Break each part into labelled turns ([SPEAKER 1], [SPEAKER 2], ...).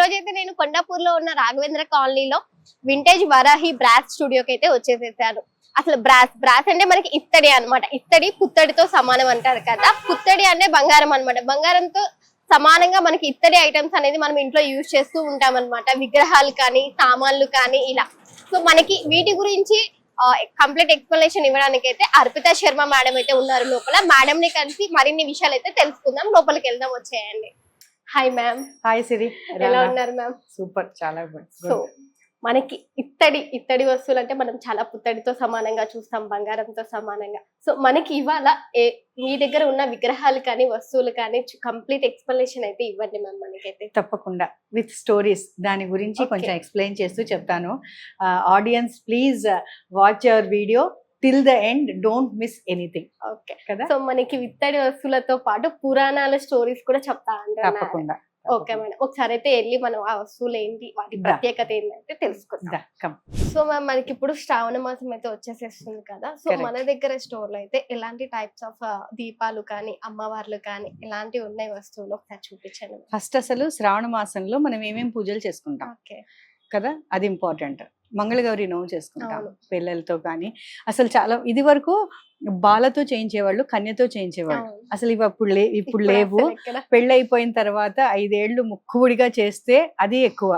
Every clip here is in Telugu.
[SPEAKER 1] రోజు అయితే నేను కొండాపూర్లో ఉన్న రాఘవేంద్ర కాలనీలో వింటేజ్ వరాహి బ్రాస్ స్టూడియోకి అయితే వచ్చేసేసాను. అసలు బ్రాస్ బ్రాస్ అంటే మనకి ఇత్తడి అన్నమాట. ఇత్తడి పుత్తడితో సమానం అంటారు కదా. పుత్తడి అంటే బంగారం అన్నమాట. బంగారంతో సమానంగా మనకి ఇత్తడి ఐటమ్స్ అనేది మనం ఇంట్లో యూజ్ చేస్తూ ఉంటాం అనమాట విగ్రహాలు కానీ సామాన్లు కానీ ఇలా. సో మనకి వీటి గురించి కంప్లీట్ ఎక్స్ప్లెనేషన్ ఇవ్వడానికి అయితే అర్పిత శర్మ మేడం అయితే ఉన్నారు లోపల. మేడం ని కలిసి మరిన్ని విషయాలు అయితే తెలుసుకుందాం. లోపలికి వెళ్దాం వచ్చేయండి. హాయ్ మ్యామ్
[SPEAKER 2] హాయ్ సిరి
[SPEAKER 1] ఎలా ఉన్నారు మ్యామ్
[SPEAKER 2] సూపర్ చాలా
[SPEAKER 1] సో మనకి ఇత్తడి ఇత్తడి వస్తువులు అంటే మనం చాలా పుత్తడితో సమానంగా చూస్తాం బంగారంతో సమానంగా. సో మనకి ఇవాళ ఏ మీ దగ్గర ఉన్న విగ్రహాలు కానీ వస్తువులు కానీ కంప్లీట్ ఎక్స్ప్లెనేషన్ అయితే ఇవ్వండి మ్యామ్ మనకైతే.
[SPEAKER 2] తప్పకుండా. విత్ స్టోరీస్ దాని గురించి. కొంచెం ఎక్స్ప్లెయిన్ చేస్తూ చెప్తాను. Audience please watch our video till the end don't miss anything
[SPEAKER 1] okay
[SPEAKER 2] కదా?
[SPEAKER 1] సో మనకి ఇత్తడి వస్తువులతో పాటు పురాణాల స్టోరీస్ కూడా చెప్తా
[SPEAKER 2] తప్పకుండా
[SPEAKER 1] ఓకే మేడం. ఒకసారి అయితే వెళ్ళి మనం ఆ వస్తువులు ఏంటి వాటి. ప్రత్యేకత ఏంటంటే తెలుసుకుందాం. సో మ్యామ్ మనకి ఇప్పుడు శ్రావణ మాసం అయితే వచ్చేసేస్తుంది కదా? సో. మన దగ్గర స్టోర్లో అయితే ఎలాంటి టైప్స్ ఆఫ్ దీపాలు కానీ అమ్మవార్లు కానీ ఎలాంటివి ఉన్నాయి వస్తువులు? ఒకసారి చూపించండి.
[SPEAKER 2] ఫస్ట్ అసలు శ్రావణ మాసంలో మనం ఏమేం పూజలు చేసుకుంటాం?
[SPEAKER 1] ఓకే
[SPEAKER 2] కదా? అది ఇంపార్టెంట్ మంగళగౌరి నోవు చేసుకుంటాం. పిల్లలతో కానీ అసలు చాలా ఇది వరకు బాలతో చేయించేవాళ్ళు కన్యతో చేయించేవాళ్ళు. అసలు ఇవి అప్పుడు లే ఇప్పుడు లేవు
[SPEAKER 1] అసలు ఎక్కడ?
[SPEAKER 2] పెళ్ళి అయిపోయిన తర్వాత ఐదేళ్ళు ముక్కుబుడిగా చేస్తే అది ఎక్కువ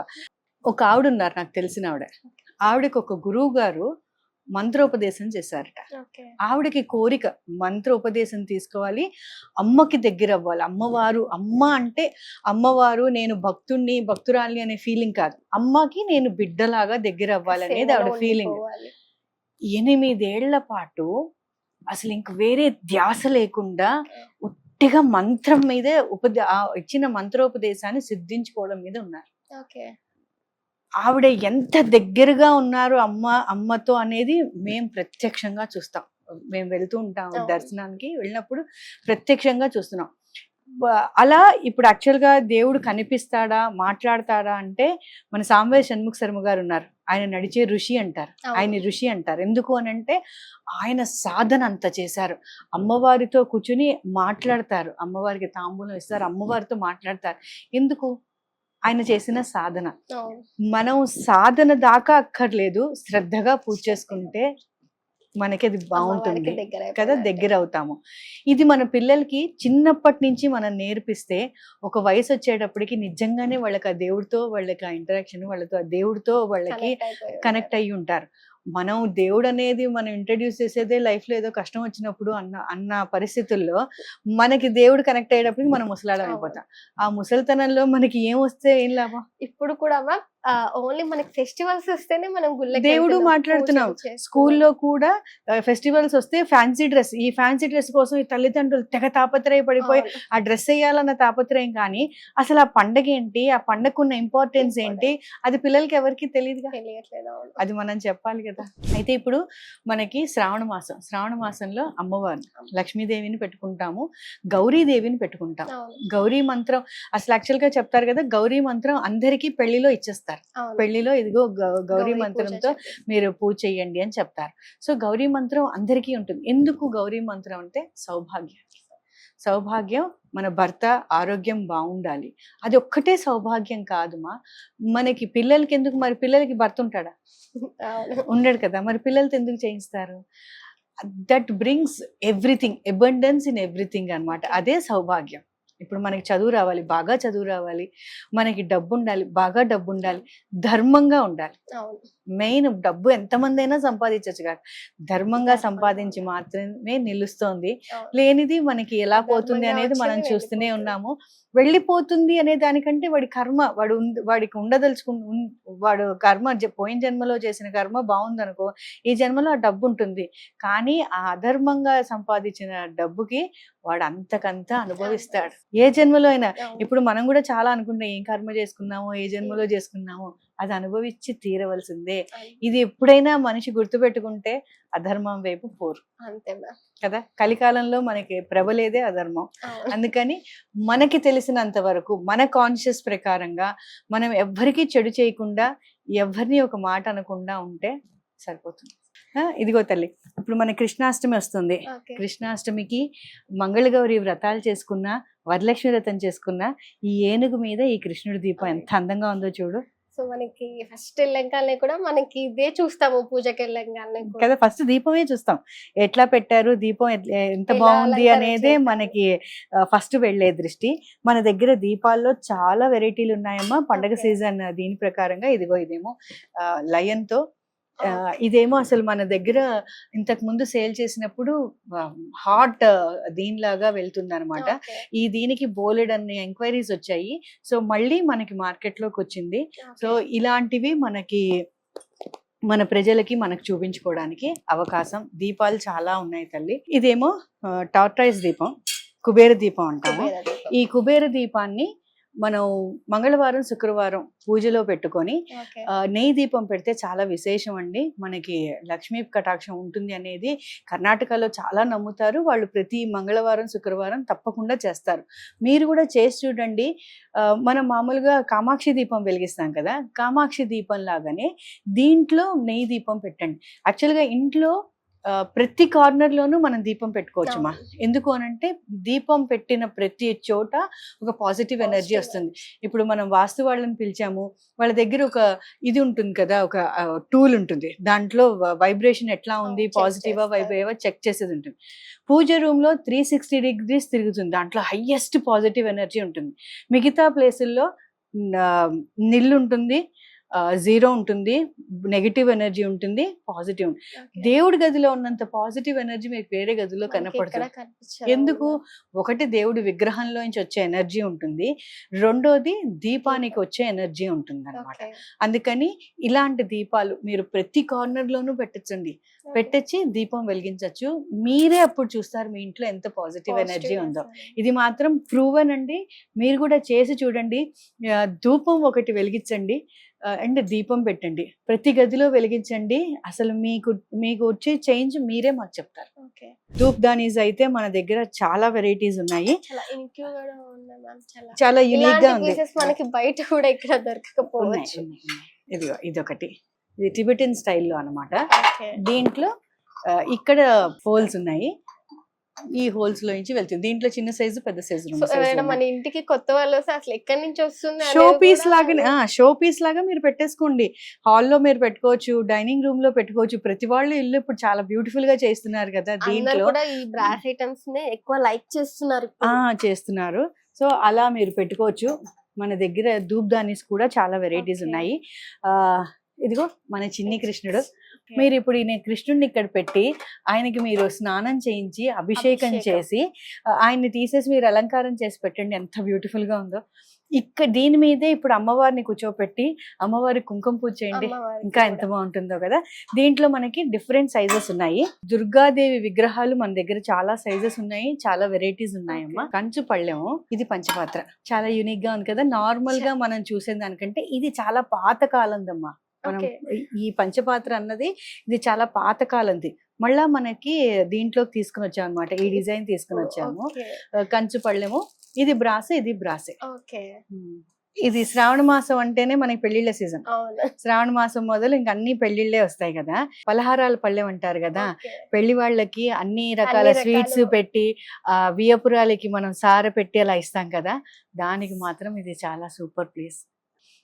[SPEAKER 2] ఒక ఆవిడ ఉన్నారు నాకు తెలిసిన ఆవిడ ఆవిడకి ఒక గురువు గారు మంత్రోపదేశం చేశారట. ఆవిడకి కోరిక మంత్రోపదేశం తీసుకోవాలి. అమ్మకి దగ్గర అవ్వాలి. అమ్మవారు అమ్మ అంటే అమ్మవారు నేను భక్తుణ్ణి భక్తురాలి అనే ఫీలింగ్ కాదు. అమ్మకి నేను బిడ్డలాగా దగ్గర అవ్వాలి అనేది ఆవిడ ఫీలింగ్. ఎనిమిదేళ్ళ పాటు అసలు ఇంక వేరే ధ్యాస లేకుండా ఉట్టిగా మంత్రం మీదే ఉపదే ఇచ్చిన మంత్రోపదేశాన్ని సిద్ధించుకోవడం మీద ఉన్నారు.
[SPEAKER 1] ఓకే.
[SPEAKER 2] ఆవిడ ఎంత దగ్గరగా ఉన్నారు అమ్మ అమ్మతో అనేది మేము ప్రత్యక్షంగా చూస్తాం. మేము వెళ్తూ ఉంటాం. దర్శనానికి వెళ్ళినప్పుడు ప్రత్యక్షంగా చూస్తున్నాం. అలా ఇప్పుడు actual గా దేవుడు కనిపిస్తాడా మాట్లాడతాడా అంటే మన సాంబయ్య షణ్ముఖ శర్మ గారు ఉన్నారు. ఆయన నడిచే ఋషి అంటారు. ఆయన ఋషి అంటారు. ఎందుకు అని అంటే ఆయన సాధన అంత చేశారు. అమ్మవారితో కూర్చుని మాట్లాడతారు. అమ్మవారికి తాంబూలం ఇస్తారు. అమ్మవారితో మాట్లాడతారు. ఎందుకు? ఆయన చేసిన సాధన. మనం సాధన దాకా అక్కర్లేదు శ్రద్ధగా పూజ చేసుకుంటే మనకి అది బాగుంటుంది కదా. దగ్గర అవుతాము ఇది మన పిల్లలకి చిన్నప్పటి నుంచి మనం నేర్పిస్తే ఒక వయసు వచ్చేటప్పటికి నిజంగానే వాళ్ళకి ఆ దేవుడితో వాళ్ళకి ఆ ఇంటరాక్షన్ వాళ్ళతో ఆ దేవుడితో వాళ్ళకి కనెక్ట్ అయ్యి ఉంటారు మనం దేవుడు అనేది మనం ఇంట్రడ్యూస్ చేసేదే లైఫ్లో ఏదో కష్టం వచ్చినప్పుడు అన్న అన్న పరిస్థితుల్లో మనకి దేవుడు కనెక్ట్ అయ్యేటప్పటికి మనం ముసలాడం. అయిపోతాం ఆ ముసలితనంలో మనకి ఏం వస్తే ఏం లాభం
[SPEAKER 1] ఇప్పుడు కూడా మ్యామ్ ఓన్లీ మనకి ఫెస్టివల్స్ వస్తేనే మనం గుళ్ళకి
[SPEAKER 2] దేవుడు మాట్లాడుతున్నాం. స్కూల్లో కూడా ఫెస్టివల్స్ వస్తే ఫ్యాన్సీ డ్రెస్ ఈ ఫ్యాన్సీ డ్రెస్ కోసం ఈ తల్లిదండ్రులు తెగ తాపత్రయపడిపోయి
[SPEAKER 1] అవును.
[SPEAKER 2] ఆ డ్రెస్ వేయాలన్న తాపత్రయం కానీ అసలు ఆ పండగ ఏంటి? ఆ పండగకున్న ఇంపార్టెన్స్ ఏంటి? అది పిల్లలకి ఎవరికి తెలియదుగా?
[SPEAKER 1] తెలియట్లేదు.
[SPEAKER 2] అది మనం చెప్పాలి కదా. అయితే ఇప్పుడు మనకి శ్రావణ మాసం. శ్రావణ మాసంలో అమ్మవారిని లక్ష్మీదేవిని పెట్టుకుంటాము గౌరీదేవిని పెట్టుకుంటాం. గౌరీ మంత్రం అసలు యాక్చువల్గా చెప్తారు కదా గౌరీ మంత్రం అందరికీ పెళ్ళిలో ఇచ్చేస్తారు.
[SPEAKER 1] అవును.
[SPEAKER 2] పెళ్ళిలో ఇదిగో గౌరీ మంత్రంతో. మీరు పూజ చెయ్యండి అని చెప్తారు. సో గౌరీ మంత్రం అందరికీ ఉంటుంది. ఎందుకు గౌరీ మంత్రం అంటే సౌభాగ్యం. సౌభాగ్యం మన భర్త ఆరోగ్యం బాగుండాలి. అది ఒక్కటే సౌభాగ్యం కాదుమా? మనకి పిల్లలకి ఎందుకు? మరి పిల్లలకి భర్త ఉంటాడా. ఉండడు కదా. మరి పిల్లలతో ఎందుకు చేయిస్తారు? That brings everything abundance in everything అన్నమాట. అదే సౌభాగ్యం. ఇప్పుడు మనకి చదువు రావాలి బాగా చదువు రావాలి మనకి డబ్బు ఉండాలి బాగా డబ్బు ఉండాలి ధర్మంగా ఉండాలి. మెయిన్ డబ్బు ఎంతమంది అయినా సంపాదించవచ్చు కాదు ధర్మంగా సంపాదించి మాత్రమే నిలుస్తోంది. లేనిది మనకి ఎలా పోతుంది అనేది మనం చూస్తూనే. ఉన్నాము వెళ్ళిపోతుంది అనే దానికంటే వాడి కర్మ వాడు వాడికి ఉండదలుచుకు వాడు కర్మ పోయిన జన్మలో చేసిన కర్మ బాగుందనుకో ఈ జన్మలో ఆ డబ్బు ఉంటుంది. కానీ ఆ అధర్మంగా సంపాదించిన డబ్బుకి వాడు అంతకంతా అనుభవిస్తాడు. ఏ జన్మలో అయినా. ఇప్పుడు మనం కూడా చాలా అనుకుంటాం ఏం కర్మ చేసుకున్నామో ఏ జన్మలో చేసుకున్నామో అది అనుభవించి తీరవలసిందే. ఇది ఎప్పుడైనా మనిషి గుర్తుపెట్టుకుంటే అధర్మం వైపు పోరు.
[SPEAKER 1] అంతే
[SPEAKER 2] కదా? కలికాలంలో మనకి ప్రబలేదే అధర్మం. అందుకని మనకి తెలిసినంత వరకు మన కాన్షియస్ ప్రకారంగా మనం ఎవ్వరికీ చెడు చేయకుండా ఎవరిని ఒక మాట అనకుండా ఉంటే సరిపోతుంది. ఆ, ఇదిగో తల్లి ఇప్పుడు మన కృష్ణాష్టమి వస్తుంది. కృష్ణాష్టమికి మంగళగౌరి వ్రతాలు చేసుకున్నా వరలక్ష్మి వ్రతం చేసుకున్నా ఈ ఏనుగు మీద ఈ కృష్ణుడి దీపం ఎంత అందంగా ఉందో చూడు.
[SPEAKER 1] సో మనకి ఫస్ట్ వెళ్ళంగానే కూడా మనకి ఇదే చూస్తాము పూజకి వెళ్ళంగానే.
[SPEAKER 2] కదా ఫస్ట్ దీపమే చూస్తాం ఎట్లా పెట్టారు దీపం ఎంత బాగుంది అనేదే. మనకి ఫస్ట్ వెళ్ళే దృష్టి మన దగ్గర దీపాల్లో చాలా వెరైటీలు ఉన్నాయమ్మా పండగ. సీజన్ దీని ప్రకారంగా ఇదిగో ఇదేమో లయన్తో ఆ,
[SPEAKER 1] Okay.
[SPEAKER 2] ఇదేమో అసలు మన దగ్గర ఇంతకు ముందు సేల్ చేసినప్పుడు హాట్ దీనిలాగా వెళ్తుంది అనమాట. ఈ దీనికి బోలెడ్ అన్ని ఎంక్వైరీస్ వచ్చాయి. సో మళ్ళీ మనకి మార్కెట్లోకి వచ్చింది. సో. ఇలాంటివి మనకి మన ప్రజలకి మనకు చూపించుకోవడానికి అవకాశం. దీపాలు చాలా ఉన్నాయి తల్లి. ఇదేమో టార్టైజ్ దీపం. కుబేర దీపం అంటాము. ఈ కుబేర దీపాన్ని మనం మంగళవారం శుక్రవారం పూజలో పెట్టుకొని నెయ్యి దీపం పెడితే చాలా విశేషం అండి. మనకి లక్ష్మీ కటాక్షం ఉంటుంది అనేది కర్ణాటకలో చాలా నమ్ముతారు. వాళ్ళు ప్రతి మంగళవారం శుక్రవారం తప్పకుండా చేస్తారు. మీరు కూడా చేసి చూడండి. మనం మామూలుగా కామాక్షి దీపం వెలిగిస్తాం కదా కామాక్షి దీపం లాగానే దీంట్లో నెయ్యి దీపం పెట్టండి. యాక్చువల్గా ఇంట్లో ప్రతి కార్నర్ లోనూ మనం దీపం పెట్టుకోవచ్చు మా ఎందుకు అనంటే దీపం పెట్టిన ప్రతి చోట ఒక పాజిటివ్ ఎనర్జీ వస్తుంది. ఇప్పుడు మనం వాస్తు వాళ్ళని పిలిచాము వాళ్ళ దగ్గర ఒక ఇది ఉంటుంది కదా ఒక టూల్ ఉంటుంది. దాంట్లో వైబ్రేషన్ ఎట్లా ఉంది పాజిటివా. వైబ్రేవా చెక్ చేసేది ఉంటుంది. పూజ రూమ్లో త్రీ సిక్స్టీ డిగ్రీస్ తిరుగుతుంది. దాంట్లో హైయెస్ట్ పాజిటివ్ ఎనర్జీ ఉంటుంది. మిగతా ప్లేసుల్లో నిల్లు ఉంటుంది జీరో ఉంటుంది నెగిటివ్ ఎనర్జీ ఉంటుంది పాజిటివ్. దేవుడి గదిలో ఉన్నంత పాజిటివ్ ఎనర్జీ మీకు వేరే గదిలో కనపడుతుంది. ఎందుకు ఒకటి దేవుడి విగ్రహంలోంచి వచ్చే ఎనర్జీ ఉంటుంది రెండోది దీపానికి వచ్చే ఎనర్జీ ఉంటుంది అనమాట. అందుకని ఇలాంటి దీపాలు మీరు ప్రతి కార్నర్ లోనూ పెట్టచ్చండి. పెట్టచ్చి దీపం వెలిగించవచ్చు మీరే అప్పుడు చూస్తారు మీ ఇంట్లో ఎంత పాజిటివ్ ఎనర్జీ ఉందో. ఇది మాత్రం ప్రూవన్ అండి మీరు కూడా చేసి చూడండి ధూపం ఒకటి వెలిగించండి అండ్ దీపం పెట్టండి. ప్రతి గదిలో వెలిగించండి. అసలు మీకు మీకు వచ్చే చేంజ్ మీరే మాకు చెప్తారు. ధూప్ దానీస్ అయితే మన దగ్గర చాలా వెరైటీస్ ఉన్నాయి.
[SPEAKER 1] చాలా యూనిక్గా
[SPEAKER 2] ఉంది.
[SPEAKER 1] మనకి బయట కూడా ఇక్కడ దొరకకపోవచ్చు.
[SPEAKER 2] ఇదిగో ఇదొకటి. ఇది టిబెటిన్ స్టైల్లో అన్నమాట.
[SPEAKER 1] Okay.
[SPEAKER 2] దీంట్లో ఇక్కడ హోల్స్ ఉన్నాయి. ఈ హోల్స్లో నుంచి వెళ్తుంది. దీంట్లో చిన్న సైజు పెద్ద సైజు
[SPEAKER 1] మన ఇంటికి కొత్త వాళ్ళు అసలు ఎక్కడి నుంచి వస్తుంది
[SPEAKER 2] షో పీస్ లాగానే షో పీస్ లాగా మీరు పెట్టేసుకోండి. హాల్లో మీరు పెట్టుకోవచ్చు డైనింగ్ రూమ్లో పెట్టుకోవచ్చు. ప్రతి వాళ్ళు ఇల్లు ఇప్పుడు చాలా బ్యూటిఫుల్గా చేస్తున్నారు కదా దీంట్లో.
[SPEAKER 1] కూడా ఈ బ్రాస్ ఐటమ్స్ని ఎక్కువ లైక్ చేస్తున్నారు
[SPEAKER 2] చేస్తున్నారు. సో అలా మీరు పెట్టుకోవచ్చు. మన దగ్గర ధూప్ దానీస్ కూడా చాలా వెరైటీస్. ఉన్నాయి. ఆ ఇదిగో మన చిన్ని కృష్ణుడు. మీరు ఇప్పుడు ఈయన కృష్ణుడిని ఇక్కడ పెట్టి ఆయనకి మీరు స్నానం చేయించి అభిషేకం. చేసి ఆయన్ని తీసేసి మీరు అలంకారం చేసి పెట్టండి. ఎంత బ్యూటిఫుల్గా ఉందో. ఇక్కడ దీని మీదే ఇప్పుడు అమ్మవారిని కూర్చోపెట్టి అమ్మవారి కుంకుమ పూజ చేయండి. ఇంకా ఎంత. బాగుంటుందో కదా. దీంట్లో మనకి డిఫరెంట్ సైజెస్ ఉన్నాయి. దుర్గాదేవి విగ్రహాలు మన దగ్గర చాలా సైజెస్ ఉన్నాయి. చాలా వెరైటీస్ ఉన్నాయమ్మా. కంచు పళ్ళెము ఇది పంచపాత్ర. చాలా యూనిక్గా ఉంది కదా. నార్మల్గా మనం చూసే దానికంటే ఇది చాలా పాత కాలందమ్మా మనం. ఈ- పంచపాత్ర అన్నది ఇది చాలా పాత కాలంది మళ్ళా మనకి దీంట్లోకి తీసుకుని వచ్చాం అనమాట ఈ డిజైన్ తీసుకుని వచ్చాము. కంచు పళ్ళెము. ఇది బ్రాసే ఇది బ్రాసే. ఇది శ్రావణ మాసం అంటేనే మనకి పెళ్ళిళ్ళ సీజన్. శ్రావణ మాసం మొదలు ఇంక అన్ని పెళ్ళిళ్ళే వస్తాయి కదా. పలహారాల పళ్ళెం అంటారు కదా. పెళ్ళి వాళ్ళకి అన్ని రకాల
[SPEAKER 1] అన్ని రకాలు.
[SPEAKER 2] స్వీట్స్ పెట్టి ఆ వియపురాలకి మనం సార పెట్టి అలా ఇస్తాం కదా. దానికి మాత్రం ఇది చాలా సూపర్ ప్లేస్.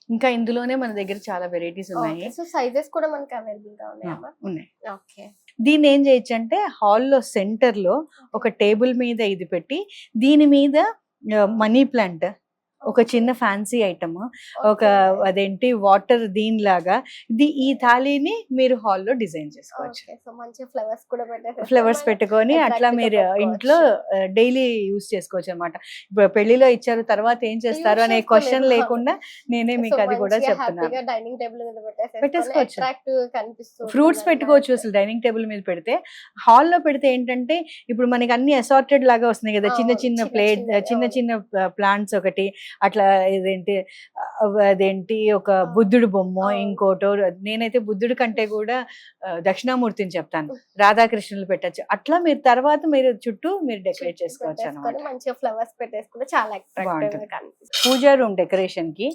[SPEAKER 2] ఇంకా ఇందులోనే మన దగ్గర చాలా వెరైటీస్ ఉన్నాయి.
[SPEAKER 1] సో సైజెస్ కూడా మనకి అవైలబుల్గా ఉన్నాయమ్మా
[SPEAKER 2] ఉన్నాయి.
[SPEAKER 1] ఓకే
[SPEAKER 2] దీన్ని ఏం చేయొచ్చు అంటే హాల్లో సెంటర్లో ఒక టేబుల్ మీద ఇది పెట్టి దీని మీద మనీ ప్లాంట్ ఒక చిన్న ఫ్యాన్సీ ఐటమ్ ఒక అదేంటి వాటర్ దీనిలాగా ఇది ఈ థాలీని మీరు హాల్లో డిజైన్ చేసుకోవచ్చు.
[SPEAKER 1] ఫ్లవర్స్ కూడా
[SPEAKER 2] ఫ్లవర్స్ పెట్టుకొని అట్లా మీరు. ఇంట్లో డైలీ యూస్ చేసుకోవచ్చు అనమాట ఇప్పుడు పెళ్ళిలో ఇచ్చారు తర్వాత ఏం చేస్తారు అనే క్వశ్చన్. లేకుండా నేనే మీకు అది కూడా చెప్తున్నాను.
[SPEAKER 1] డైనింగ్ టేబుల్ మీద పెట్టేసి
[SPEAKER 2] పెట్టేసుకోవచ్చు. ఫ్రూట్స్ పెట్టుకోవచ్చు అసలు డైనింగ్ టేబుల్ మీద పెడితే. హాల్లో పెడితే ఏంటంటే ఇప్పుడు మనకి అన్ని అసార్టెడ్ లాగా వస్తున్నాయి కదా చిన్న చిన్న ప్లేట్ చిన్న. చిన్న ప్లాంట్స్ ఒకటి అట్లా ఇదేంటి అదేంటి ఒక బుద్ధుడు బొమ్మ. ఇంకోటో నేనైతే బుద్ధుడి కంటే కూడా దక్షిణామూర్తిని చెప్తాను. రాధాకృష్ణులు పెట్టచ్చు. అట్లా మీరు తర్వాత మీరు చుట్టూ మీరు డెకరేట్ చేసుకోవచ్చు అనమాట
[SPEAKER 1] మంచిగా ఫ్లవర్స్ పెట్టేసుకుంటే చాలా
[SPEAKER 2] పూజా రూమ్ డెకరేషన్కి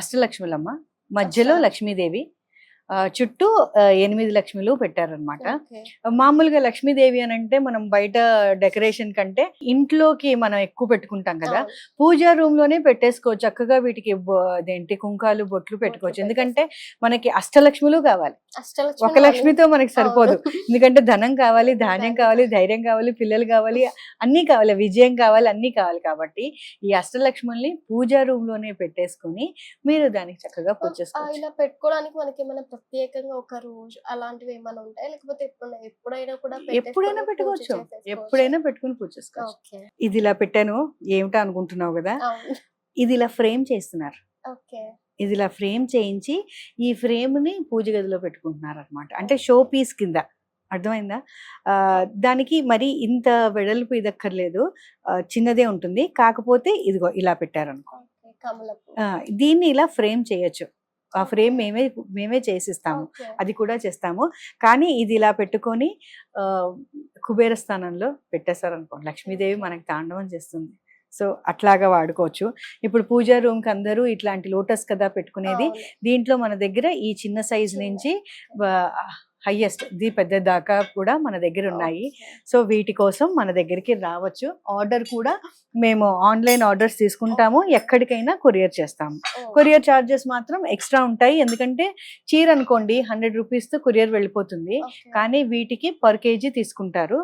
[SPEAKER 2] అష్టలక్ష్ములమ్మ మధ్యలో. లక్ష్మీదేవి చుట్టూ ఎనిమిది లక్ష్మిలు పెట్టారనమాట. మామూలుగా లక్ష్మీదేవి అని అంటే మనం బయట డెకరేషన్ కంటే ఇంట్లోకి మనం ఎక్కువ పెట్టుకుంటాం కదా. పూజా రూమ్లోనే పెట్టేసుకోవచ్చు. చక్కగా వీటికి అదేంటి కుంకాలు బొట్లు పెట్టుకోవచ్చు. ఎందుకంటే మనకి అష్టలక్ష్ములు కావాలి. ఒక లక్ష్మితో మనకి సరిపోదు. ఎందుకంటే ధనం కావాలి ధాన్యం కావాలి ధైర్యం కావాలి పిల్లలు కావాలి అన్నీ కావాలి విజయం కావాలి అన్నీ కావాలి కాబట్టి ఈ అష్టలక్ష్ముల్ని పూజా రూమ్లోనే పెట్టేసుకొని మీరు దానికి చక్కగా పూజ
[SPEAKER 1] ఆ,
[SPEAKER 2] చేసుకోవచ్చు
[SPEAKER 1] ఇలా పెట్టుకోవడానికి మనకి ఏమైనా ప్రత్యేకంగా ఒక రోజు అలాంటివి ఏమైనా ఉంటాయి? లేకపోతే ఎప్పుడైనా ఎప్పుడైనా కూడా
[SPEAKER 2] ఎప్పుడైనా పెట్టుకోవచ్చు? ఎప్పుడైనా పెట్టుకుని పూజ చేసుకోవచ్చు. ఇది ఇలా పెట్టాను ఏమిటా అనుకుంటున్నావు కదా? ఇది ఇలా ఫ్రేమ్ చేస్తున్నారు.
[SPEAKER 1] ఓకే.
[SPEAKER 2] ఇది ఇలా ఫ్రేమ్ చేయించి ఈ ఫ్రేమ్ని పూజ గదిలో పెట్టుకుంటున్నారు అనమాట అంటే షో పీస్ కింద. అర్థమైందా? దానికి మరి ఇంత వెడల్పు ఇదక్కర్లేదు. చిన్నదే ఉంటుంది. కాకపోతే ఇదిగో ఇలా పెట్టారనుకో. దీన్ని ఇలా ఫ్రేమ్ చేయొచ్చు. ఆ ఫ్రేమ్ మేమే మేమే చేసిస్తాము. అది కూడా చేస్తాము. కానీ ఇది ఇలా పెట్టుకొని కుబేర స్థానంలో పెట్టేశారనుకో లక్ష్మీదేవి మనకి తాండవం చేస్తుంది. సో అట్లాగా వాడుకోవచ్చు. ఇప్పుడు పూజా రూమ్కి అందరూ ఇట్లాంటి లోటస్ కదా పెట్టుకునేది. దీంట్లో మన దగ్గర ఈ చిన్న సైజ్. నుంచి హైయెస్ట్ ది పెద్ద దాకా కూడా మన దగ్గర ఉన్నాయి. సో వీటి కోసం మన దగ్గరికి రావచ్చు. ఆర్డర్ కూడా మేము ఆన్లైన్ ఆర్డర్స్ తీసుకుంటాము. ఎక్కడికైనా కొరియర్ చేస్తాము. కొరియర్ చార్జెస్ మాత్రం ఎక్స్ట్రా ఉంటాయి. ఎందుకంటే చీర అనుకోండి హండ్రెడ్ రూపీస్తో కొరియర్ వెళ్ళిపోతుంది. కానీ వీటికి పర్ కేజీ తీసుకుంటారు.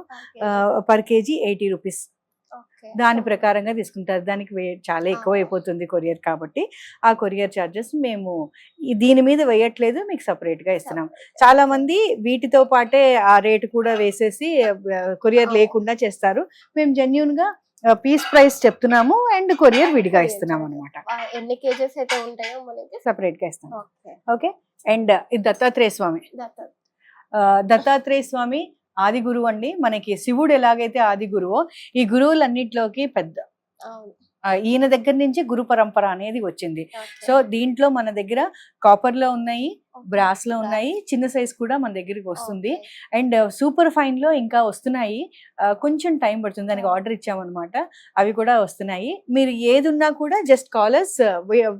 [SPEAKER 2] Per KG eighty rupees. దాని ప్రకారంగా తీసుకుంటారు. దానికి చాలా ఎక్కువ. అయిపోతుంది కొరియర్ కాబట్టి. ఆ కొరియర్ చార్జెస్ మేము దీని మీద వేయట్లేదు మీకు separate గా ఇస్తున్నాం చాలా మంది వీటితో పాటే ఆ రేటు కూడా వేసేసి కొరియర్. లేకుండా చేస్తారు. మేము జెన్యున్గా పీస్ ప్రైస్ చెప్తున్నాము అండ్ కొరియర్ విడిగా
[SPEAKER 1] Courier
[SPEAKER 2] ఇస్తున్నాం
[SPEAKER 1] charges.
[SPEAKER 2] అనమాట
[SPEAKER 1] ఎన్ని కేజెస్ అయితే ఉంటాయో మనకి?
[SPEAKER 2] సపరేట్గా ఇస్తాం.
[SPEAKER 1] ఓకే.
[SPEAKER 2] అండ్ ఇది దత్తాత్రేయ స్వామి. దత్తాత్రేయ స్వామి ఆది గురువు అండి మనకి శివుడు ఎలాగైతే ఆది గురువో ఈ గురువులన్నిట్లోకి పెద్ద ఈయన దగ్గర నుంచి గురు పరంపర అనేది వచ్చింది. సో దీంట్లో మన దగ్గర కాపర్లో ఉన్నాయి. బ్రాస్లో ఉన్నాయి. చిన్న సైజ్ కూడా మన దగ్గరికి వస్తుంది. అండ్ సూపర్ ఫైన్లో ఇంకా వస్తున్నాయి. ఆ, కొంచెం టైం పడుతుంది. దానికి ఆర్డర్ ఇచ్చామన్నమాట. అవి కూడా వస్తున్నాయి. మీరు ఏది ఉన్నా కూడా జస్ట్ కాలర్స్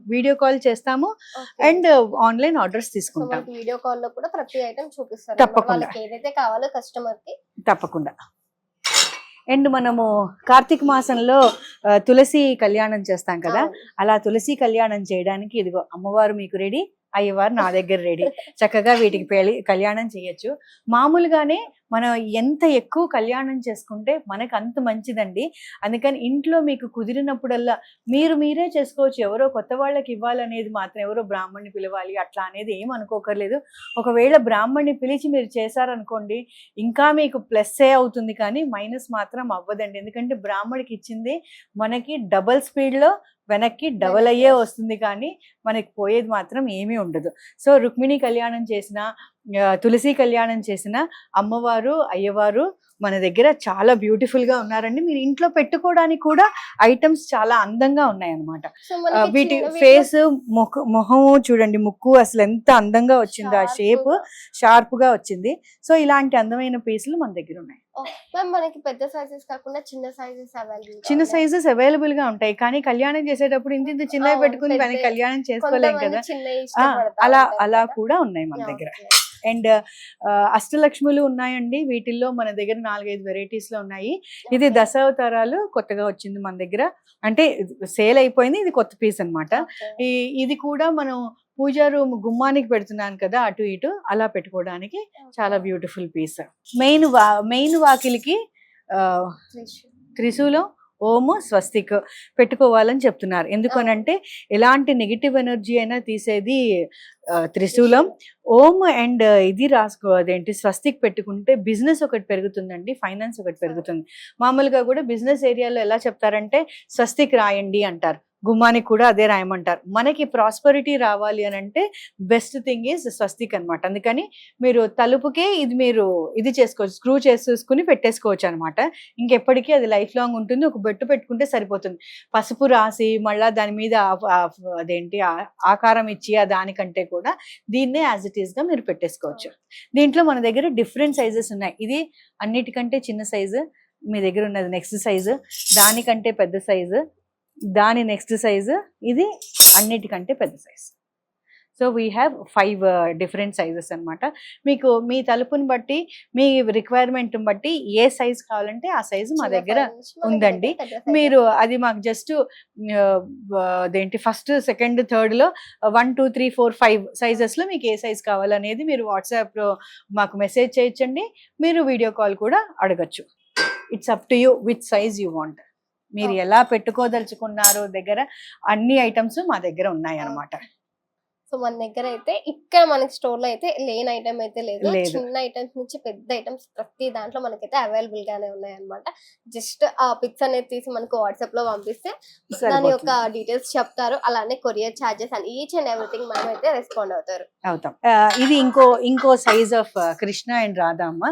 [SPEAKER 2] వీడియో కాల్ చేస్తాము. అండ్ ఆన్లైన్ ఆర్డర్స్
[SPEAKER 1] సో
[SPEAKER 2] తీసుకుంటాం.
[SPEAKER 1] వీడియో కాల్లో కూడా ప్రతి ఐటమ్ చూపిస్తారు.
[SPEAKER 2] తప్పకుండా.
[SPEAKER 1] ఏదైతే కావాలో కస్టమర్కి.
[SPEAKER 2] తప్పకుండా. అండ్ మనము కార్తీక మాసంలో తులసి కళ్యాణం చేస్తాం కదా. అలా తులసి కళ్యాణం చేయడానికి ఇదిగో అమ్మవారు మీకు రెడీ అయ్యవారు నా దగ్గర రెడీ చక్కగా వీటికి పెళ్ళి కళ్యాణం చేయొచ్చు. మామూలుగానే మనం ఎంత ఎక్కువ కళ్యాణం చేసుకుంటే మనకు అంత మంచిదండి. అందుకని ఇంట్లో మీకు కుదిరినప్పుడల్లా మీరు మీరే చేసుకోవచ్చు. ఎవరో కొత్త వాళ్ళకి ఇవ్వాలనేది మాత్రం ఎవరో బ్రాహ్మణ్ణి పిలవాలి అట్లా అనేది ఏం అనుకోకర్లేదు. ఒకవేళ బ్రాహ్మణ్ణి పిలిచి మీరు చేశారనుకోండి ఇంకా మీకు ప్లస్సే అవుతుంది కానీ మైనస్ మాత్రం అవ్వదండి. ఎందుకంటే బ్రాహ్మణికి ఇచ్చింది మనకి డబల్ స్పీడ్లో వెనక్కి డబల్ అయ్యే వస్తుంది కానీ మనకి పోయేది మాత్రం ఏమీ ఉండదు. సో రుక్మిణి కళ్యాణం చేసిన తులసి కళ్యాణం చేసిన అమ్మవారు అయ్యవారు మన దగ్గర చాలా బ్యూటిఫుల్గా ఉన్నారండి. మీరు ఇంట్లో పెట్టుకోవడానికి కూడా ఐటమ్స్ చాలా అందంగా ఉన్నాయన్నమాట. వీటి ఫేస్ ముఖ మొహము చూడండి ముక్కు అసలు ఎంత అందంగా వచ్చింది ఆ షేప్గా. షార్ప్గా వచ్చింది. సో ఇలాంటి అందమైన పీసులు మన దగ్గర ఉన్నాయి.
[SPEAKER 1] మ్యామ్ మనకి పెద్ద సైజెస్ కాకుండా చిన్న సైజెస్ అవైలబుల్
[SPEAKER 2] చిన్న సైజెస్ అవైలబుల్గా ఉంటాయి. కానీ కళ్యాణం చేసేటప్పుడు ఇంత ఇంత చిన్నవి పెట్టుకుని కానీ కళ్యాణం చేసుకోలేం కదా. అలా అలా కూడా ఉన్నాయి మన దగ్గర. అండ్ అష్టలక్ష్ములు ఉన్నాయండి. వీటిల్లో మన దగ్గర నాలుగైదు వెరైటీస్లో ఉన్నాయి. ఇది దశావతారాలు కొత్తగా వచ్చింది మన దగ్గర. అంటే సేల్ అయిపోయింది. ఇది కొత్త పీస్ అన్నమాట. ఈ ఇది కూడా మనం పూజా రూమ్ గుమ్మానికి పెడుతున్నాను కదా అటు ఇటు అలా పెట్టుకోవడానికి చాలా బ్యూటిఫుల్ పీస్ మెయిన్ వా మెయిన్ వాకిలికి త్రిశూలం. ఓము స్వస్తిక్ పెట్టుకోవాలని చెప్తున్నారు. ఎందుకనంటే ఎలాంటి నెగిటివ్ ఎనర్జీ అయినా తీసేది త్రిశూలం. ఓం అండ్ ఇది రాసుకో అదేంటి స్వస్తిక్ పెట్టుకుంటే బిజినెస్ ఒకటి పెరుగుతుందండి ఫైనాన్స్ ఒకటి పెరుగుతుంది. మామూలుగా కూడా బిజినెస్ ఏరియాలో ఎలా చెప్తారంటే స్వస్తిక్ రాయండి అంటారు. గుమ్మానికి కూడా అదే రాయమంటారు. మనకి ప్రాస్పరిటీ రావాలి అని అంటే బెస్ట్ థింగ్ ఈజ్ స్వస్తిక్ అన్నమాట. అందుకని మీరు తలుపుకే ఇది మీరు ఇది చేసుకోవచ్చు స్క్రూ చేసేసుకుని పెట్టేసుకోవచ్చు అనమాట ఇంకెప్పటికీ అది లైఫ్ లాంగ్ ఉంటుంది. ఒక బెట్టు పెట్టుకుంటే సరిపోతుంది. పసుపు రాసి మళ్ళీ దాని మీద అదేంటి ఆ- ఆకారం ఇచ్చి ఆ దానికంటే కూడా దీన్నే యాజ్ ఇట్ ఈస్గా మీరు పెట్టేసుకోవచ్చు. దీంట్లో మన దగ్గర డిఫరెంట్ సైజెస్ ఉన్నాయి. ఇది అన్నిటికంటే చిన్న సైజు మీ దగ్గర ఉన్నది నెక్స్ట్ సైజు దానికంటే పెద్ద సైజు దాని నెక్స్ట్ సైజు ఇది అన్నిటికంటే పెద్ద size so we have five different sizes అన్నమాట. మీకు మీ తలుపుని బట్టి మీ రిక్వైర్మెంట్ బట్టి ఏ సైజ్ కావాలంటే ఆ సైజు మా దగ్గర ఉందండి. మీరు అది మాకు జస్ట్ అదేంటి first second థర్డ్లో one two three four five సైజెస్లో మీకు ఏ సైజ్ కావాలనేది మీరు వాట్సాప్లో మాకు మెసేజ్ చేయొచ్చండి. మీరు వీడియో కాల్ కూడా అడగచ్చు. It's up to you with size you want మీరు. ఎలా పెట్టుకోదలుచుకున్నారో దగ్గర అన్ని ఐటమ్స్ మా దగ్గర ఉన్నాయి అన్నమాట
[SPEAKER 1] సో మన దగ్గర అయితే ఇక్కడ మనకి స్టోర్లో అయితే లేని ఐటమ్ అయితే లేదు. చిన్న ఐటమ్స్ నుంచి పెద్ద ఐటమ్స్ ప్రతి దాంట్లో మనకైతే అవైలబుల్ గానే ఉన్నాయి అనమాట జస్ట్ ఆ పిక్స్ అనేది తీసి మనకు వాట్సాప్లో పంపిస్తే దాని యొక్క. డీటెయిల్స్ చెప్తారు. అలానే courier charges and each and everything మనం అయితే రెస్పాండ్ అవుతారు.
[SPEAKER 2] అవుతాం. ఇది ఇంకో ఇంకో size of Krishna and Radha అమ్మ.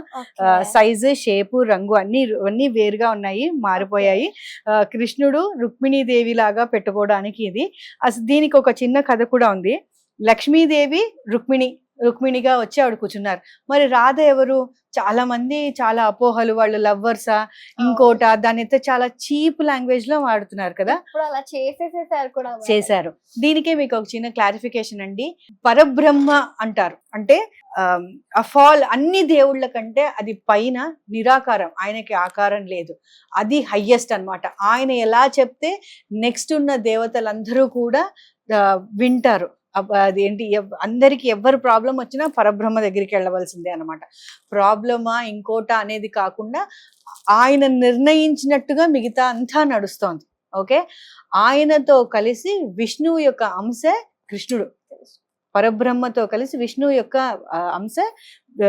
[SPEAKER 2] సైజు షేపు రంగు అన్ని అన్ని వేరుగా ఉన్నాయి మారిపోయాయి. ఆ, కృష్ణుడు రుక్మిణీదేవి లాగా పెట్టుకోవడానికి ఇది. అసలు దీనికి ఒక చిన్న కథ కూడా ఉంది. లక్ష్మీదేవి రుక్మిణి రుక్మిణిగా వచ్చి ఆవిడ కూర్చున్నారు. మరి రాధ ఎవరు? చాలా మంది చాలా అపోహలు వాళ్ళు లవ్వర్సా? ఇంకోట దాని అయితే చాలా చీప్ లాంగ్వేజ్లో వాడుతున్నారు కదా?
[SPEAKER 1] అలా చేసేసేసారు కూడా.
[SPEAKER 2] చేశారు. దీనికే మీకు ఒక చిన్న క్లారిఫికేషన్ అండి. పరబ్రహ్మ అంటారు. అంటే అఫ్ ఆల్ అన్ని దేవుళ్ళ కంటే అది పైన నిరాకారం. ఆయనకి ఆకారం లేదు. అది హయ్యెస్ట్ అన్నమాట. ఆయన ఎలా చెప్తే నెక్స్ట్ ఉన్న దేవతలందరూ కూడా వింటారు. అది ఏంటి అందరికి ఎవరు ప్రాబ్లం వచ్చినా పరబ్రహ్మ దగ్గరికి వెళ్ళవలసిందే అన్నమాట. ప్రాబ్లమా ఇంకోట అనేది కాకుండా ఆయన నిర్ణయించినట్టుగా మిగతా అంతా నడుస్తోంది. ఓకే? ఆయనతో కలిసి విష్ణువు యొక్క అంశే కృష్ణుడు. పరబ్రహ్మతో కలిసి విష్ణువు యొక్క అంశ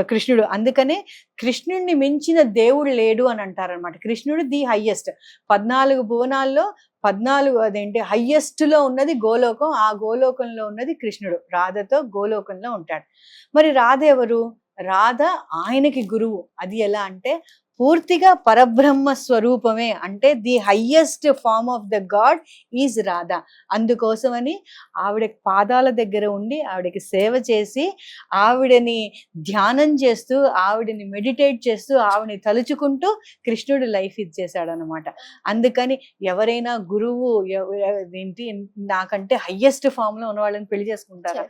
[SPEAKER 2] కృష్ణుడు. అందుకనే కృష్ణుడిని మించిన దేవుడు లేడు అని అంటారనమాట కృష్ణుడు ది హయ్యెస్ట్. పద్నాలుగు భువనాల్లో పద్నాలుగు అదేంటి హయ్యెస్ట్లో ఉన్నది గోలోకం ఆ గోలోకంలో ఉన్నది కృష్ణుడు. రాధతో గోలోకంలో ఉంటాడు. మరి రాధ ఎవరు? రాధ ఆయనకి గురువు. అది ఎలా అంటే పూర్తిగా పరబ్రహ్మ స్వరూపమే. అంటే the highest form of the God is Radha. అందుకోసమని ఆవిడ పాదాల దగ్గర ఉండి ఆవిడకి సేవ చేసి ఆవిడని ధ్యానం చేస్తూ ఆవిడని మెడిటేట్ చేస్తూ ఆవిడని తలుచుకుంటూ కృష్ణుడు లైఫ్ ఇచ్చేసాడు అనమాట అందుకని ఎవరైనా గురువు ఏంటి నాకంటే హయ్యెస్ట్ ఫామ్లో ఉన్న వాళ్ళని పెళ్ళి చేసుకుంటారా?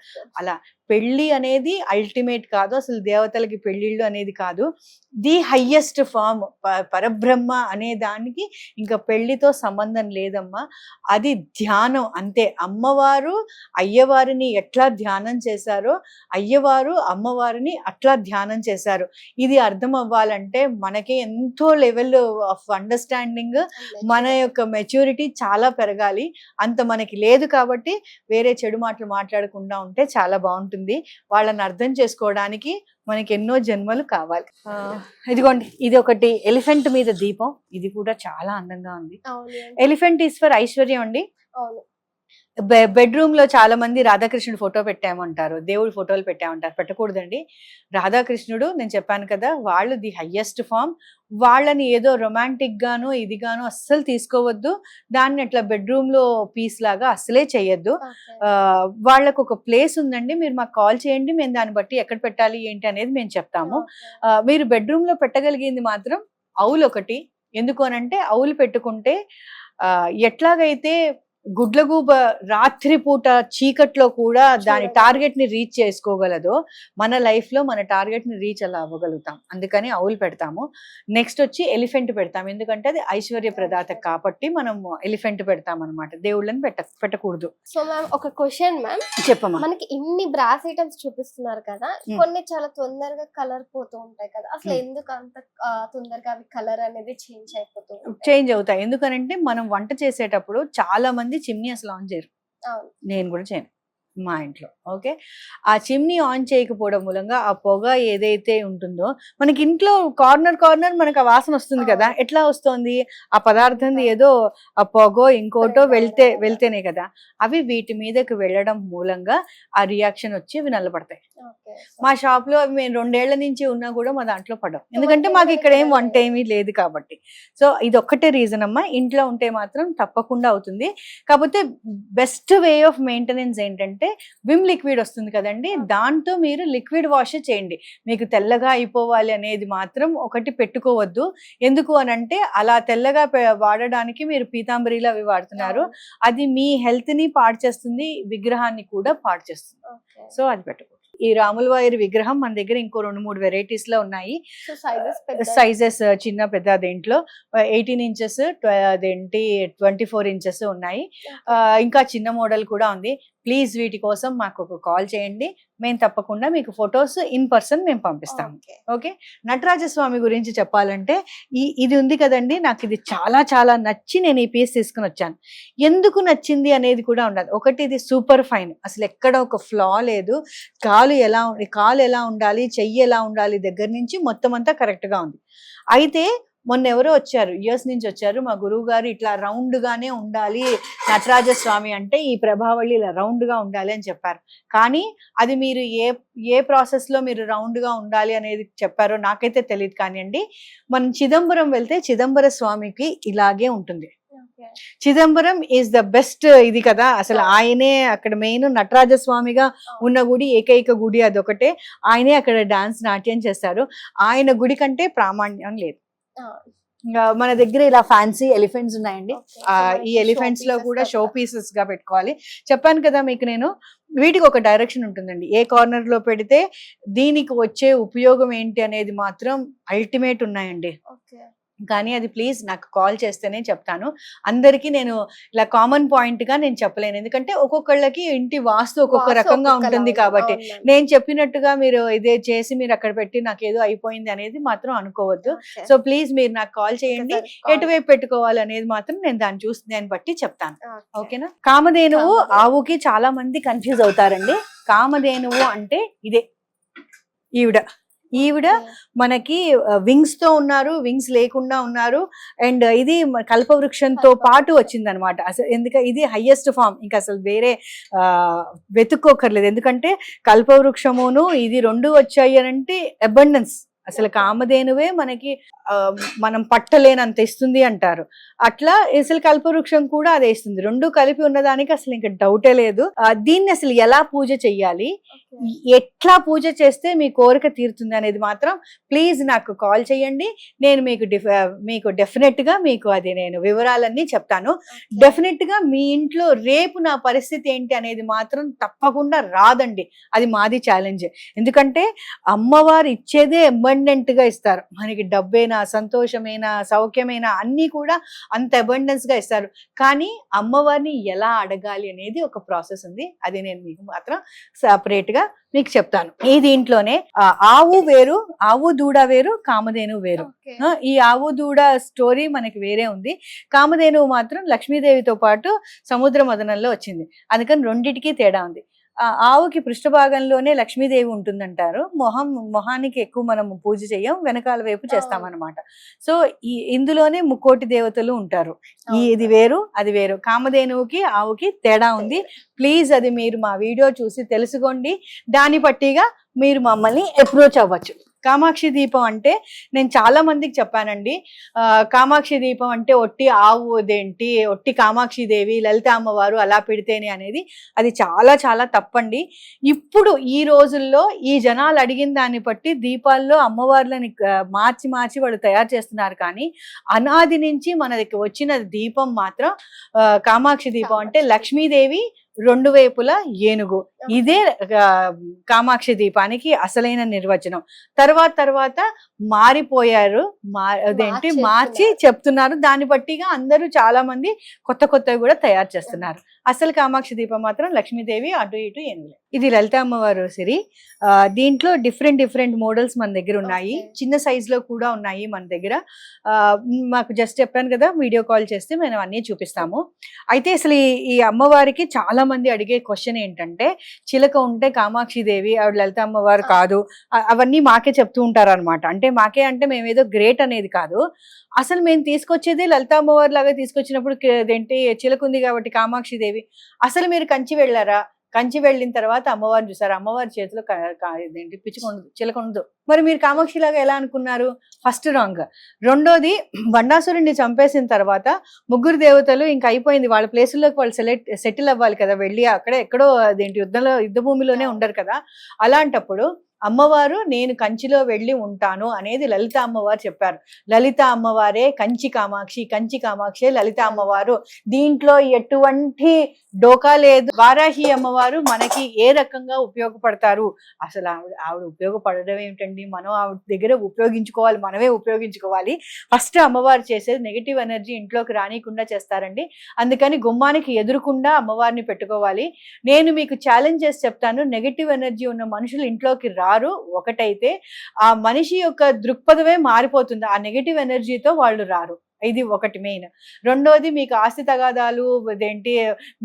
[SPEAKER 1] చేసుకోవచ్చు.
[SPEAKER 2] పెళ్ళి అనేది అల్టిమేట్ కాదు అసలు దేవతలకి పెళ్ళిళ్ళు అనేది కాదు. ది హయ్యెస్ట్ ఫామ్ పరబ్రహ్మ అనే దానికి ఇంకా పెళ్ళితో సంబంధం లేదమ్మా. అది ధ్యానం అంతే. అమ్మవారు అయ్యవారిని ఎట్లా ధ్యానం చేశారో అయ్యవారు అమ్మవారిని అట్లా ధ్యానం చేశారు. ఇది అర్థం అవ్వాలంటే మనకి ఎంతో లెవెల్ ఆఫ్ అండర్స్టాండింగ్ మన యొక్క మెచ్యూరిటీ చాలా పెరగాలి. అంత మనకి లేదు కాబట్టి వేరే చెడు మాటలు మాట్లాడకుండా ఉంటే చాలా బాగుంటుంది. వాళ్ళని అర్థం చేసుకోవడానికి మనకి ఎన్నో జన్మలు కావాలి. ఇదిగోండి ఇది ఒకటి ఎలిఫెంట్ మీద దీపం. ఇది కూడా చాలా అందంగా ఉంది. ఎలిఫెంట్ ఈస్ ఫర్ ఐశ్వర్యం అండి. బెడ్రూమ్లో చాలా మంది రాధాకృష్ణుడు ఫోటో పెట్టామంటారు. దేవుడి ఫోటోలు పెట్టామంటారు. పెట్టకూడదండి. రాధాకృష్ణుడు నేను చెప్పాను కదా వాళ్ళు ది హయ్యెస్ట్ ఫామ్. వాళ్ళని ఏదో రొమాంటిక్ గాను ఇది గాను అస్సలు తీసుకోవద్దు. దాన్ని అట్లా బెడ్రూమ్లో పీస్ లాగా అస్సలే చేయొద్దు వాళ్ళకు ఒక ప్లేస్ ఉందండి. మీరు మాకు కాల్ చేయండి. మేము దాన్ని బట్టి ఎక్కడ పెట్టాలి ఏంటి అనేది మేము చెప్తాము. మీరు బెడ్రూమ్లో పెట్టగలిగింది మాత్రం అవులు ఒకటి ఎందుకు అనంటే అవులు పెట్టుకుంటే ఎట్లాగైతే గుడ్లగూబ రాత్రి పూట చీకట్లో కూడా దాని. టార్గెట్ని రీచ్ చేసుకోగలదో మన లైఫ్లో మన టార్గెట్ని రీచ్ అలా అవ్వగలుగుతాం. అందుకని అవులు పెడతాము. నెక్స్ట్ వచ్చి ఎలిఫెంట్ పెడతాం. ఎందుకంటే అది ఐశ్వర్య ప్రదాత కాబట్టి మనం ఎలిఫెంట్ పెడతాం అనమాట దేవుళ్ళని పెట్ట పెట్టకూడదు.
[SPEAKER 1] సో మ్యామ్ ఒక క్వశ్చన్ మ్యామ్
[SPEAKER 2] చెప్పమ్మా.
[SPEAKER 1] మనకి ఇన్ని బ్రాస్ ఐటమ్స్ చూపిస్తున్నారు కదా
[SPEAKER 2] Hmm.
[SPEAKER 1] కొన్ని చాలా తొందరగా కలర్ పోతూ ఉంటాయి కదా. అసలు
[SPEAKER 2] Hmm.
[SPEAKER 1] ఎందుకు అంత తొందరగా అవి కలర్ అనేది చేంజ్ అయిపోతూ ఉంటాయి?
[SPEAKER 2] చేంజ్ అవుతాయి. ఎందుకనంటే మనం వంట చేసేటప్పుడు చాలా మంది చిమ్నీ అసలు ఆన్ చేయరు. నేను కూడా చేయను. మా ఇంట్లో ఓకే? ఆ చిమ్నీ ఆన్ చేయకపోవడం మూలంగా ఆ పొగ ఏదైతే ఉంటుందో మనకి ఇంట్లో కార్నర్ కార్నర్ మనకు ఆ వాసన వస్తుంది కదా. ఎట్లా వస్తుంది? ఆ పదార్థం ఏదో ఆ పొగో ఇంకోటో వెళ్తే. వెళ్తేనే కదా? అవి వీటి మీదకి వెళ్ళడం మూలంగా ఆ రియాక్షన్ వచ్చి అవి నల్లబడతాయి. మా షాప్లో అవి మేము రెండేళ్ళ నుంచి ఉన్నా కూడా మా దాంట్లో పడవు. ఎందుకంటే మాకు ఇక్కడ ఏం వంట ఏమీ లేదు కాబట్టి. సో ఇది ఒక్కటే రీజన్ అమ్మా. ఇంట్లో ఉంటే మాత్రం తప్పకుండా అవుతుంది. కాకపోతే బెస్ట్ వే ఆఫ్ మెయింటెనెన్స్ ఏంటంటే అంటే విమ్ లిక్విడ్ వస్తుంది కదండి. దాంతో మీరు లిక్విడ్ వాష్ చేయండి. మీకు తెల్లగా అయిపోవాలి అనేది మాత్రం ఒకటి పెట్టుకోవద్దు. ఎందుకు అని అంటే అలా తెల్లగా వాడడానికి మీరు పీతాంబరీలు అవి వాడుతున్నారు. అది మీ హెల్త్ని పాడు చేస్తుంది విగ్రహాన్ని కూడా పాడు చేస్తుంది. సో అది పెట్టుకో ఈ రాముల వారి విగ్రహం మన దగ్గర ఇంకో రెండు మూడు వెరైటీస్లో ఉన్నాయి
[SPEAKER 1] సైజెస్
[SPEAKER 2] చిన్న పెద్ద దేంట్లో ఎయిటీన్ ఇంచెస్ అదేంటి ట్వంటీ ఫోర్ ఇంచెస్ ఉన్నాయి. ఇంకా చిన్న మోడల్ కూడా ఉంది. ప్లీజ్ వీటి కోసం మాకు ఒక కాల్ చేయండి. మేము తప్పకుండా మీకు ఫొటోస్ ఇన్ పర్సన్ మేము పంపిస్తాము.
[SPEAKER 1] Okay.
[SPEAKER 2] ఓకే? నటరాజస్వామి గురించి చెప్పాలంటే ఈ ఇది ఉంది కదండి నాకు ఇది చాలా చాలా నచ్చి నేను ఈ పీస్ తీసుకుని వచ్చాను. ఎందుకు నచ్చింది అనేది కూడా ఉండదు. ఒకటి ఇది సూపర్ ఫైన్ అసలు ఎక్కడ ఒక ఫ్లా లేదు. కాలు ఎలా కాలు ఎలా ఉండాలి చెయ్యి ఎలా ఉండాలి దగ్గర నుంచి మొత్తం అంతా కరెక్ట్గా ఉంది. అయితే మొన్న ఎవరో వచ్చారు యుఎస్ నుంచి వచ్చారు. మా గురువు గారు ఇట్లా రౌండ్ గానే ఉండాలి నటరాజ స్వామి అంటే ఈ ప్రభావళి ఇలా రౌండ్గా ఉండాలి అని చెప్పారు. కానీ అది మీరు ఏ ఏ ప్రాసెస్లో మీరు రౌండ్గా ఉండాలి అనేది చెప్పారో నాకైతే తెలియదు కానివ్వండి. మనం చిదంబరం వెళ్తే చిదంబర స్వామికి ఇలాగే ఉంటుంది. చిదంబరం ఈజ్ ద బెస్ట్ ఇది కదా అసలు ఆయనే అక్కడ మెయిన్ నటరాజ స్వామిగా ఉన్న గుడి ఏకైక గుడి అదొకటే. ఆయనే అక్కడ డాన్స్ నాట్యం చేస్తారు. ఆయన గుడి కంటే ప్రామాణ్యం లేదు. మన దగ్గర ఇలా ఫ్యాన్సీ ఎలిఫెంట్స్ ఉన్నాయండి ఈ
[SPEAKER 1] ఎలిఫెంట్స్లో
[SPEAKER 2] కూడా షో. పీసెస్గా పెట్టుకోవాలి చెప్పాను కదా మీకు నేను వీటికి ఒక డైరెక్షన్ ఉంటుందండి ఏ కార్నర్లో పెడితే దీనికి వచ్చే ఉపయోగం ఏంటి అనేది మాత్రం అల్టిమేట్ ఉన్నాయండి. కానీ అది ప్లీజ్ నాకు కాల్ చేస్తేనే చెప్తాను అందరికీ నేను ఇలా కామన్ పాయింట్గా నేను చెప్పలేను ఎందుకంటే ఒక్కొక్కళ్ళకి ఇంటి వాస్తు ఒక్కొక్క రకంగా ఉంటుంది. కాబట్టి. నేను చెప్పినట్టుగా మీరు ఇదే చేసి మీరు అక్కడ పెట్టి నాకు ఏదో అయిపోయింది అనేది మాత్రం అనుకోవద్దు. సో ప్లీజ్ మీరు నాకు కాల్ చేయండి ఎటువైపు పెట్టుకోవాలి అనేది మాత్రం నేను దాన్ని చూసి దాన్ని బట్టి చెప్తాను. ఓకేనా కామధేనువు. ఆవుకి చాలా మంది కన్ఫ్యూజ్ అవుతారండి కామధేనువు అంటే ఇదే ఈవిడ ఈవిడ. మనకి వింగ్స్తో ఉన్నారు వింగ్స్ లేకుండా ఉన్నారు. అండ్ ఇది కల్పవృక్షంతో
[SPEAKER 1] కల్పవృక్షం.
[SPEAKER 2] పాటు వచ్చింది అనమాట అసలు ఎందుకంటే ఇది హైయెస్ట్ ఫామ్ ఇంకా అసలు వేరే ఆ, వెతుక్కోకర్లేదు ఎందుకంటే కల్పవృక్షమును ఇది రెండు వచ్చాయి అని అంటే అబండెన్స్ అసలు కామధేనువే మనకి మనం పట్టలేనంత ఇస్తుంది అంటారు. అట్లా అసలు కల్పవృక్షం కూడా అదే ఇస్తుంది. రెండు కలిపి ఉన్నదానికి అసలు ఇంకా డౌటే లేదు. దీన్ని అసలు ఎలా పూజ చెయ్యాలి. ఎట్లా పూజ చేస్తే మీ కోరిక తీరుతుంది అనేది మాత్రం ప్లీజ్ నాకు కాల్ చేయండి నేను మీకు డిఫ- మీకు డెఫినెట్గా మీకు అది నేను వివరాలన్నీ చెప్తాను.
[SPEAKER 1] Okay.
[SPEAKER 2] డెఫినెట్గా మీ ఇంట్లో రేపు నా పరిస్థితి ఏంటి అనేది మాత్రం తప్పకుండా రాదండి. అది మాది ఛాలెంజ్. ఎందుకంటే అమ్మవారు ఇచ్చేదే అబండెంట్ గా ఇస్తారు. మనకి డబ్బైనా సంతోషమైనా సౌఖ్యమైనా అన్నీ కూడా అంత అబండెన్స్గా ఇస్తారు. కానీ అమ్మవారిని ఎలా అడగాలి అనేది ఒక ప్రాసెస్ ఉంది. అది నేను మీకు మాత్రం సపరేట్గా మీకు చెప్తాను. ఈ దీంట్లోనే ఆవు వేరు ఆవు దూడ వేరు కామధేను వేరు. ఈ ఆవు దూడ స్టోరీ మనకి వేరే ఉంది. కామధేనువు మాత్రం లక్ష్మీదేవితో పాటు సముద్ర మదనంలో వచ్చింది. అందుకని రెండిటికి తేడా ఉంది. ఆవుకి పృష్ఠభాగంలోనే లక్ష్మీదేవి ఉంటుందంటారు. మొహం మొహానికి ఎక్కువ మనం పూజ చేయం వెనకాల వైపు చేస్తామన్నమాట. సో ఈ ఇందులోనే ముక్కోటి దేవతలు ఉంటారు. ఈ ఇది వేరు అది వేరు. కామధేనువుకి ఆవుకి తేడా ఉంది. ప్లీజ్ అది మీరు మా వీడియో చూసి తెలుసుకోండి. దాన్ని బట్టిగా మీరు మమ్మల్ని అప్రోచ్ అవ్వచ్చు. కామాక్షి దీపం అంటే నేను చాలా మందికి చెప్పానండి. కామాక్షి దీపం అంటే ఒట్టి ఆవు అదేంటి ఒట్టి కామాక్షి దేవి లలిత అమ్మవారు అలా పెడితేనే అనేది అది చాలా చాలా తప్పండి. ఇప్పుడు ఈ రోజుల్లో ఈ జనాలు అడిగిన దాన్ని బట్టి దీపాల్లో అమ్మవార్లని మార్చి మార్చి వాళ్ళు తయారు చేస్తున్నారు. కానీ అనాది నుంచి మనకి వచ్చిన దీపం మాత్రం కామాక్షి దీపం అంటే లక్ష్మీదేవి రెండు వైపులా ఏనుగు. ఇదే కామాక్షి దీపానికి అసలైన నిర్వచనం. తర్వాత తర్వాత మారిపోయారు. మా అదేంటి. మార్చి చెప్తున్నారు. దాన్ని బట్టిగా అందరూ చాలా మంది కొత్త కొత్తవి కూడా తయారు చేస్తున్నారు. అసలు కామాక్షి దీపం మాత్రం లక్ష్మీదేవి అటు ఇటు ఏనుగులే. ఇది లలిత అమ్మవారు సిరి. ఆ, దీంట్లో డిఫరెంట్ డిఫరెంట్ మోడల్స్ మన దగ్గర ఉన్నాయి. చిన్న సైజ్లో కూడా ఉన్నాయి మన దగ్గర. మాకు జస్ట్ చెప్పాను కదా వీడియో కాల్ చేస్తే మేము అన్ని చూపిస్తాము. అయితే అసలు ఈ- అమ్మవారికి చాలా మంది అడిగే క్వశ్చన్ ఏంటంటే చిలక ఉంటే కామాక్షి దేవి ఆవిడ లలిత అమ్మవారు. కాదు. అవన్నీ మాకే చెప్తూ ఉంటారు అనమాట అంటే మాకే అంటే మేము ఏదో గ్రేట్ అనేది కాదు. అసలు మేము తీసుకొచ్చేదే లలిత అమ్మవారి లాగా తీసుకొచ్చినప్పుడు అదేంటి చిలక ఉంది కాబట్టి కామాక్షి దేవి. అసలు మీరు కంచి వెళ్ళారా? కంచి వెళ్ళిన తర్వాత అమ్మవారిని చూసారు. అమ్మవారి చేతిలో ఇదేంటి? పిచ్చుకొండదు చిలకొండదు మరి మీరు కామాక్షిలాగా ఎలా అనుకున్నారు? First wrong. రెండోది బండాసురుడిని చంపేసిన తర్వాత ముగ్గురు దేవతలు ఇంకా అయిపోయింది. వాళ్ళ ప్లేసుల్లోకి వాళ్ళు సెలెక్ట్ సెటిల్ అవ్వాలి కదా. వెళ్ళి అక్కడ ఎక్కడో అదేంటి యుద్ధంలో యుద్ధ భూమిలోనే ఉండరు కదా. అలాంటప్పుడు అమ్మవారు నేను కంచిలో వెళ్ళి ఉంటాను అనేది లలిత అమ్మవారు చెప్పారు. లలిత అమ్మవారే కంచి కామాక్షి కంచి కామాక్షి లలిత అమ్మవారు. దీంట్లో ఎటువంటి డోకా లేదు. వారాహి అమ్మవారు మనకి ఏ రకంగా ఉపయోగపడతారు? అసలు ఆవిడ ఆవిడ ఉపయోగపడడం ఏమిటండి? మనం ఆవిడ దగ్గర ఉపయోగించుకోవాలి మనమే ఉపయోగించుకోవాలి. ఫస్ట్ అమ్మవారు చేసేది నెగిటివ్ ఎనర్జీ ఇంట్లోకి రానికుండా చేస్తారండి. అందుకని గుమ్మానికి ఎదురుకుండా అమ్మవారిని పెట్టుకోవాలి. నేను మీకు ఛాలెంజ్ చేసి చెప్తాను నెగిటివ్ ఎనర్జీ ఉన్న మనుషులు ఇంట్లోకి రా వారు ఒకటైతే ఆ మనిషి యొక్క దృక్పథమే మారిపోతుంది. ఆ నెగిటివ్ ఎనర్జీతో వాళ్ళు రారు. ఇది ఒకటి మెయిన్ రెండోది మీకు ఆస్తి తగాదాలు ఇదేంటి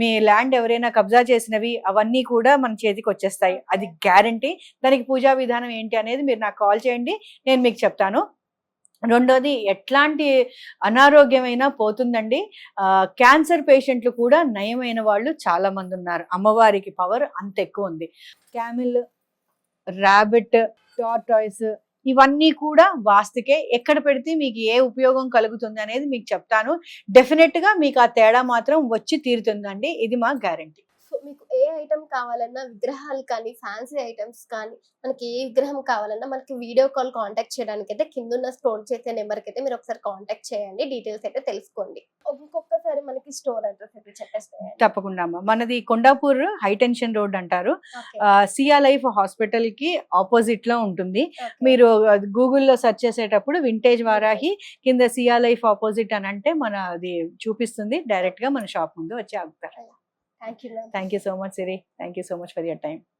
[SPEAKER 2] మీ ల్యాండ్ ఎవరైనా కబ్జా చేసినవి అవన్నీ కూడా మన చేతికి వచ్చేస్తాయి. అది గ్యారంటీ దానికి పూజా విధానం ఏంటి అనేది మీరు నాకు కాల్ చేయండి. నేను మీకు చెప్తాను. రెండోది ఎట్లాంటి అనారోగ్యమైనా పోతుందండి. క్యాన్సర్ పేషెంట్లు కూడా నయమైన వాళ్ళు చాలా మంది ఉన్నారు. అమ్మవారికి పవర్ అంత ఎక్కువ ఉంది. క్యామిల్ ర్యాబిట్ టార్టాయిస్ ఇవన్నీ కూడా వాస్తుకే ఎక్కడ పెడితే మీకు ఏ ఉపయోగం కలుగుతుంది అనేది మీకు చెప్తాను. డెఫినెట్గా మీకు ఆ తేడా మాత్రం వచ్చి తీరుతుందండి. ఇది మా గ్యారంటీ
[SPEAKER 1] సో మీకు ఏ ఐటమ్ కావాలన్నా విగ్రహాలు కానీ ఫ్యాన్సీ ఐటమ్స్ కానీ మనకి ఏ విగ్రహం కావాలన్నా మనకి వీడియో కాల్ కాంటాక్ట్ చేయడానికి అయితే కింద ఉన్న స్టోర్ చేసే నెంబర్కి అయితే మీరు ఒకసారి కాంటాక్ట్ చేయండి. డీటెయిల్స్ అయితే తెలుసుకోండి. ఇంకొకసారి మనకి స్టోర్ అడ్రస్ అయితే చెప్పేస్తాయండి.
[SPEAKER 2] తప్పకుండా అమ్మ. మనది కొండాపూర్ హై టెన్షన్ రోడ్ అంటారు. సియా లైఫ్ హాస్పిటల్కి ఆపోజిట్లో ఉంటుంది మీరు గూగుల్లో సెర్చ్ చేసేటప్పుడు వింటేజ్ వారాహి కింద సియా లైఫ్ ఆపోజిట్ అని అంటే మన అది చూపిస్తుంది. డైరెక్ట్గా మన షాప్ ముందు వచ్చి ఆగుతారు.
[SPEAKER 1] Thank you.
[SPEAKER 2] Thank you so much, Siri. Thank you so much for your time.